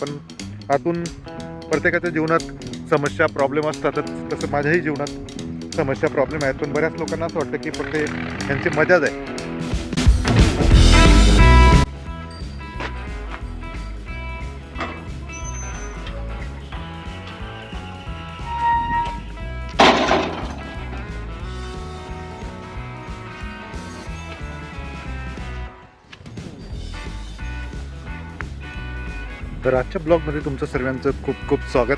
पण आतून प्रत्येकाच्या जीवनात समस्या प्रॉब्लेम असतातच. तसं माझ्याही जीवनात समस्या प्रॉब्लेम आहेत. पण बऱ्याच लोकांना असं वाटतं की फक्त त्यांची मजाच आहे. तर आजच्या ब्लॉगमध्ये तुमचं सर्वांचं खूप खूप स्वागत.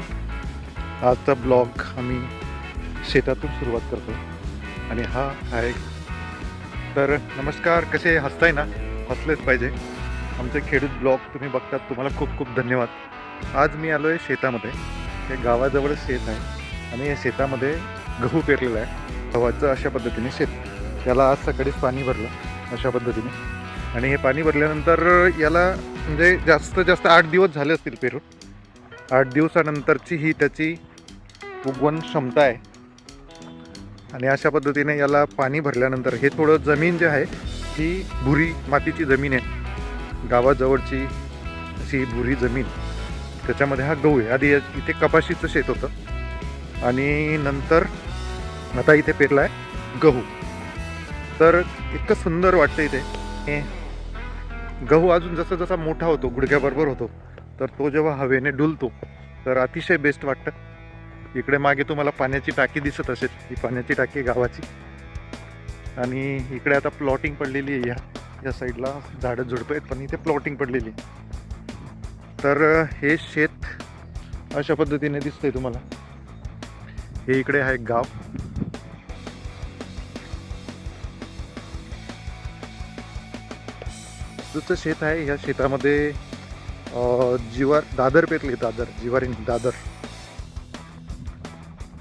आजचा ब्लॉग आम्ही शेतातून सुरुवात करतो. आणि हा आहे. तर नमस्कार कसे हसताय ना? हसलेच पाहिजे. आमचे खेडूत ब्लॉग तुम्ही बघतात तुम्हाला खूप खूप धन्यवाद. आज मी आलो आहे शेतामध्ये. हे गावाजवळ शेत आहे. आणि या शेतामध्ये गहू पेरलेला आहे. गव्हाचं अशा पद्धतीने शेत. त्याला आज सकाळीच पाणी भरलं. अशा पद्धतीने. आणि हे पाणी भरल्यानंतर याला म्हणजे जास्त जास्त आठ दिवस झाले असतील पेरून. आठ दिवसानंतरची ही त्याची उगवण क्षमता आहे. आणि अशा पद्धतीने याला पाणी भरल्यानंतर हे थोडं जमीन जे आहे ती भुरी मातीची जमीन आहे. गावाजवळची अशी भुरी जमीन. त्याच्यामध्ये हा गहू आहे. आधी या- इथे कपाशीचं शेत होतं. आणि नंतर आता इथे पेरला आहे गहू. तर इतकं सुंदर वाटतं इथे. हे गहू अजून जसा जसा मोठा होतो गुडघ्याबरोबर होतो तर तो जेव्हा हवेने डुलतो तर अतिशय बेस्ट वाटतं. इकडे मागे तुम्हाला पाण्याची टाकी दिसत असेल ही पाण्याची टाकी गावाची. आणि इकडे आता प्लॉटिंग पडलेली आहे या या साईडला झाडं झुडपं आहेत पण इथे प्लॉटिंग पडलेली आहे. तर हे शेत अशा पद्धतीने दिसतंय तुम्हाला. हे इकडे आहे गाव. दुसरं शेत आहे. ह्या शेतामध्ये जिवार दादर पेरली दादर जिवारी दादर.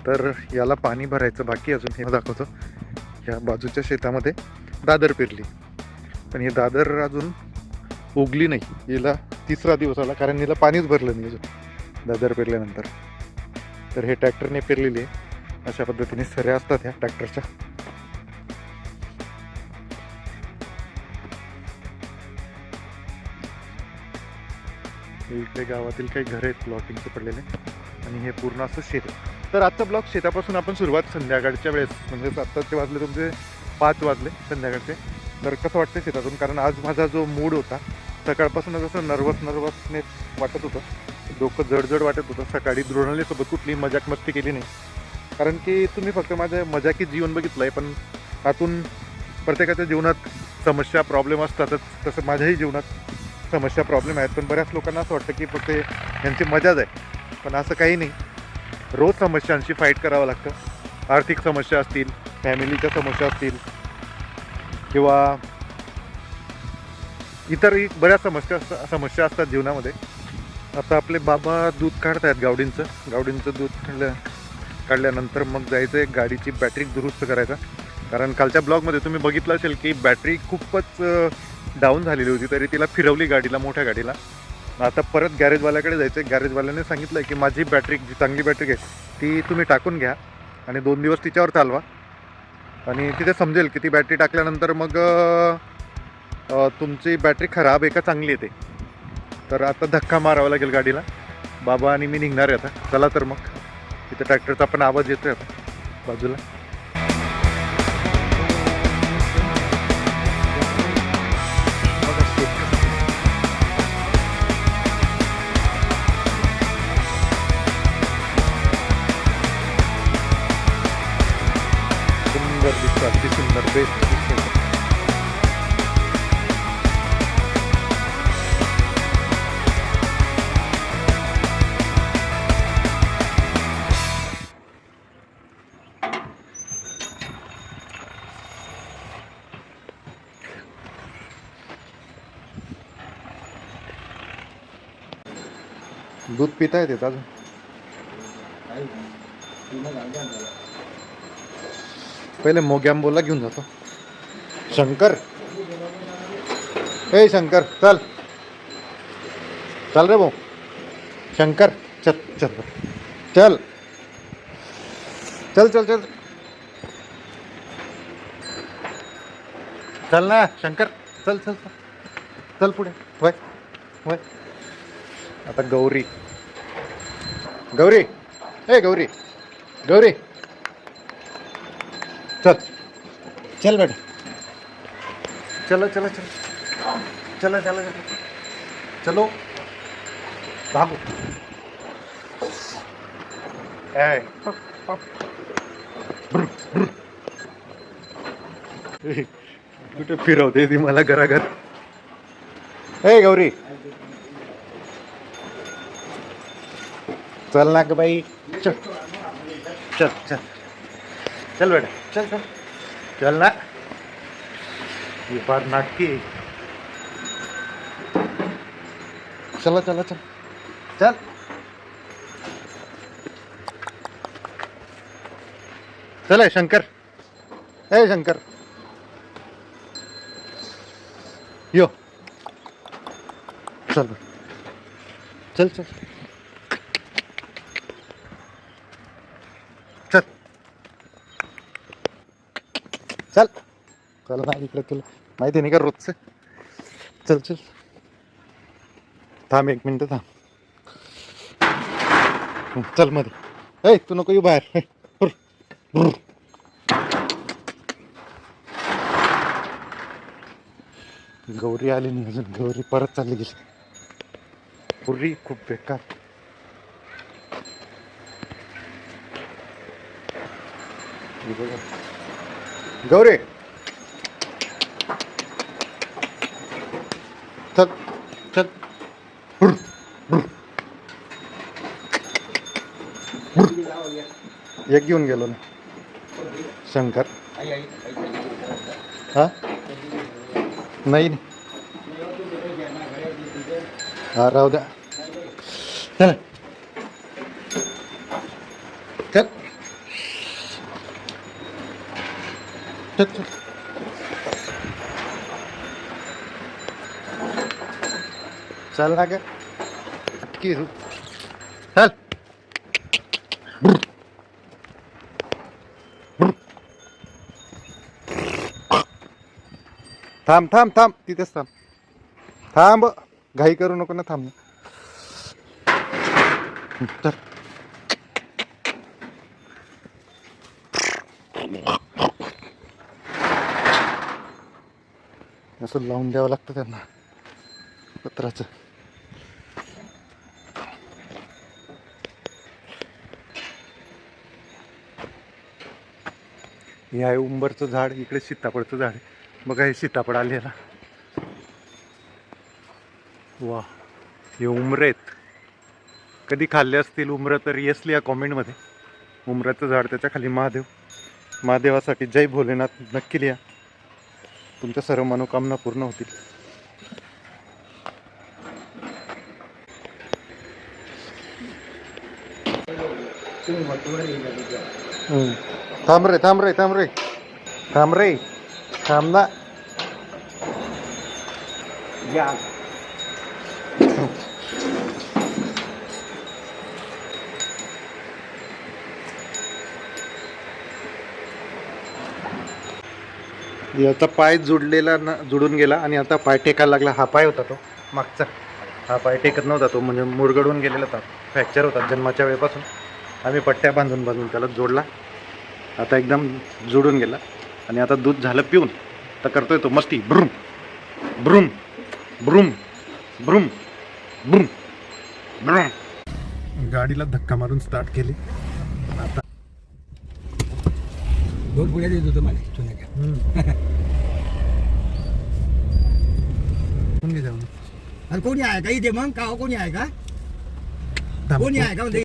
तर याला पाणी भरायचं बाकी अजून हे दाखवतो. ह्या बाजूच्या शेतामध्ये दादर पेरली. पण हे दादर अजून उगली नाही. हिला तिसरा दिवस आला कारण हिला पाणीच भरलं नाही अजून दादर पेरल्यानंतर. तर हे ट्रॅक्टरने पेरलेली आहे. अशा पद्धतीने सऱ्या असतात ह्या ट्रॅक्टरच्या. इकडे गावातील काही घर आहेत प्लॉटिंगचे पडलेले. आणि हे पूर्ण असं शेत आहे. तर आजचा ब्लॉग शेतापासून आपण सुरुवात संध्याकाळच्या वेळेस म्हणजे आत्ताचे वाजले तुमचे पाच वाजले संध्याकाळचे. तर कसं वाटतं शेतातून? कारण आज माझा जो मूड होता सकाळपासून असं नर्वस नर्वसनेस वाटत होतं डोकं जडजड वाटत होतं. सकाळी दृढालीसोबत कुठली मजाक मस्ती केली नाही. कारण की तुम्ही फक्त माझं मजाकी जीवन बघितलं आहे पण आतून प्रत्येकाच्या जीवनात समस्या प्रॉब्लेम असतातच तसं माझ्याही जीवनात समस्या प्रॉब्लेम आहेत. पण बऱ्याच लोकांना असं वाटतं की फक्त यांची मजाच आहे. पण असं काही नाही. रोज समस्यांशी फाईट करावं लागतं. आर्थिक समस्या असतील फॅमिलीच्या समस्या असतील किंवा इतरही बऱ्याच समस्या समस्या असतात जीवनामध्ये. आता आपले बाबा दूध काढतायत गावडींचं. गावडींचं दूध काढल्या काढल्यानंतर मग जायचं आहे गाडीची बॅटरी दुरुस्त करायचा कारण कालच्या ब्लॉगमध्ये तुम्ही बघितलं असेल की बॅटरी खूपच डाऊन झालेली होती तरी तिला फिरवली गाडीला मोठ्या गाडीला. आता परत गॅरेजवाल्याकडे जायचं आहे गॅरेजवाल्याने सांगितलं की माझी बॅटरी जी चांगली बॅटरी आहे ती तुम्ही टाकून घ्या आणि दोन दिवस तिच्यावर चालवा. आणि तिथे समजेल की ती बॅटरी टाकल्यानंतर मग तुमची बॅटरी खराब आहे का चांगली येते तर आता धक्का मारावा लागेल गाडीला. बाबा आणि मी निघणार आहे आता. चला तर मग. तिथे ट्रॅक्टरचा पण आवाज येतोय आता बाजूला. सुंदर दिसतो अगदी सुंदर बेस्ट दिसतो दूध पिता येते अजून पहिले मोग्याम्बोला घेऊन जातो. शंकर. ए शंकर चल. चल रे भाऊ. शंकर चल चल. चल. चल चल चल. चल ना शंकर. चल चल चल. चल पुढे. वय वय आता गौरी. गौरी. ए गौरी. गौरी. चल. चल बेटा. चलो चलो चलो. चलो चलो चलो. चलो. भागो. कुठे फिरवते ती मला घराघर? ए गौरी. चल ना ग बाई. चल चल चल. चल बेटा. चल चल. चल ना. ये बार नाटकी. चला चला चल. चल. चल शंकर. ए शंकर. यो. चल. चल चल. चल. चल ना इकडे तुला माहिती नाही का रोजचं? चल चल. थांब एक मिनिट थांब. चलमध्ये. ऐ तू नको येऊ बाहेर. गौरी आली नाही अजून. गौरी परत चालली गेली. पूर्वी खूप बेकार. बघा. गौरे. थक थक. एक घेऊन गेलो ना. शंकर. हा? नाही. हा राहू द्या. चल. चल ना ग चल थांब थांब थांब तिथेच थांब थांब घाई करू नको ना थांब चल असं लावून द्यावं लागतं त्यांना. पत्राचं. हे आहे उंबरचं झाड इकडे सीताफळचं झाड आहे. बघा हे सीताफळ आलेला वा हे उमरे आहेत. कधी खाल्ले असतील उमरं तर येस लिहा कॉमेंटमध्ये. उमराचं झाड त्याच्याखाली महादेव. महादेवासाठी जय भोलेनाथ नक्की लिहा. तुमच्या सर्व मनोकामना पूर्ण होतील. थांब रे थांब रे थांब रे. थांब रे थांब ना. याचा पाय जुडलेला ना जुडून गेला आणि आता पाय टेकायला लागला. हा पाय होता तो मागचा. हा पाय टेकत नव्हता तो म्हणजे मुरगडून गेलेला होता. फ्रॅक्चर होता जन्माच्या वेळेपासून. आम्ही पट्ट्या बांधून बांधून त्याला जोडला. आता एकदम जुडून गेला. आणि आता दूध झालं पिऊन. तर करतोय तो मस्ती. ब्रूम ब्रूम ब्रूम ब्रूम ब्रूम ब्रूम. गाडीला धक्का मारून स्टार्ट केली. दोन पुढे देत होतं मला चुन्या आणि कोणी आहे का इथे मग का कोणी आहे का कोणी आहे का म्हणजे